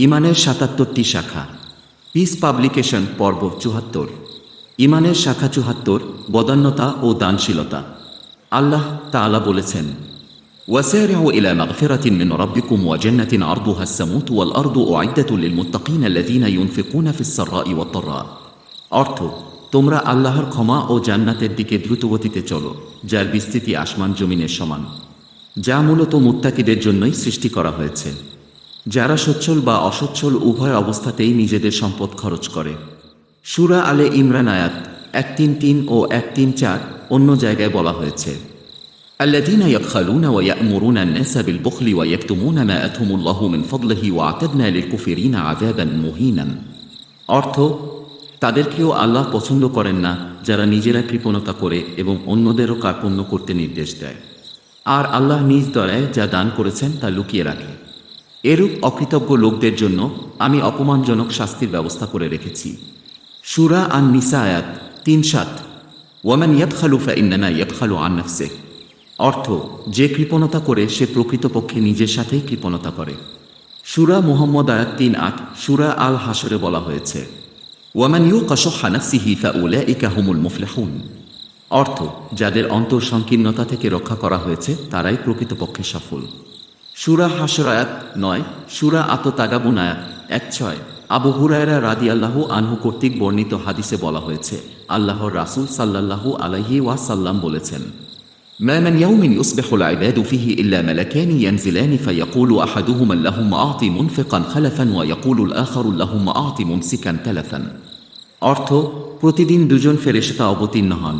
ইমানের সাতাত্তরটি শাখা piece publication পর্ব চুহাত্তর ইমানের শাখা চুহাত্তর বদান্যতা ও দানশীলতা আল্লাহ তাআলা বলেছেন وسارعوا إلى مغفرة من ربكم وجنة عرضها السموت والأرض أعدت للمتقين الذين ينفقون في السراء والضراء অর্থ তোমরা আল্লাহর ক্ষমা ও জান্নাতের দিকে দ্রুতগতিতে চলো যার বিস্তৃতি আসমান জমিনের সমান যা মূলত মুত্তাকিদের জন্যই সৃষ্টি করা হয়েছে যারা সচ্ছল বা অসচ্ছল উভয় অবস্থাতেই নিজেদের সম্পদ খরচ করে সুরা আলে ইমরান আয়াত এক তিন তিন ও এক তিন চার অন্য জায়গায় বলা হয়েছে الذين يبخلون ويأمرون الناس بالبخل ويكتمون ما أتهم الله من فضله وأعتدنا للكفرين عذابا مهينا অর্থ তাদেরকেও আল্লাহ পছন্দ করেন না যারা নিজেরা কৃপণতা করে এবং অন্যদেরও কার্পণ্য করতে নির্দেশ দেয় আর আল্লাহ নিজ দয়ায় যা দান করেছেন তা লুকিয়ে রাখে এরূপ অকৃতজ্ঞ লোকদের জন্য আমি অপমানজনক শাস্তির ব্যবস্থা করে রেখেছি। সুরা আন নিসা আয়াত তিন সাত। ওয়ামান ইয়াবখালু ফাইন্নামা ইয়াবখালু আন নাফসে অর্থ, যে কৃপণতা করে সে প্রকৃতপক্ষে নিজের সাথেই কৃপণতা করে। সুরা মুহম্মদ আয়াত তিন আট, সুরা আল হাসরে বলা হয়েছে, ওয়ামান ইউ কশহা নাফসিহি ফাউলাইকা হুমুল মুফলিহুন। অর্থ, যাদের অন্তর সংকীর্ণতা থেকে রক্ষা করা হয়েছে, তারাই প্রকৃতপক্ষে সফল। সুরা হাসর আয়াত নয় সুরা আত তাগাবুন আয়াত এক ছয় আবু হুরায়রা রাদি আল্লাহ আনহু কর্তৃক বর্ণিত হাদিসে বলা হয়েছে আল্লাহর রাসূল সাল্লাল্লাহু আলাইহি ওয়াসাল্লাম বলেছেন ما من يوم يصبح العباد فيه إلا ملكان ينزلان فيقول أحدهما اللهم أعط منفقا خلفا ويقول الآخر اللهم أعط ممسكا تلفا অর্থ প্রতিদিন দুজন ফেরেশতা অবতীর্ণ হন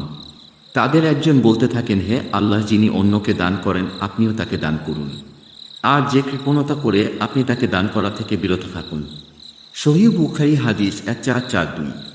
তাদের একজন বলতে থাকেন হে আল্লাহ যিনি অন্যকে দান করেন আপনিও তাকে দান করুন আর যে কৃপণতা করে আপনি তাকে দান করা থেকে বিরত থাকুন। সহি বুখারি হাদিস এক চার চার দুই।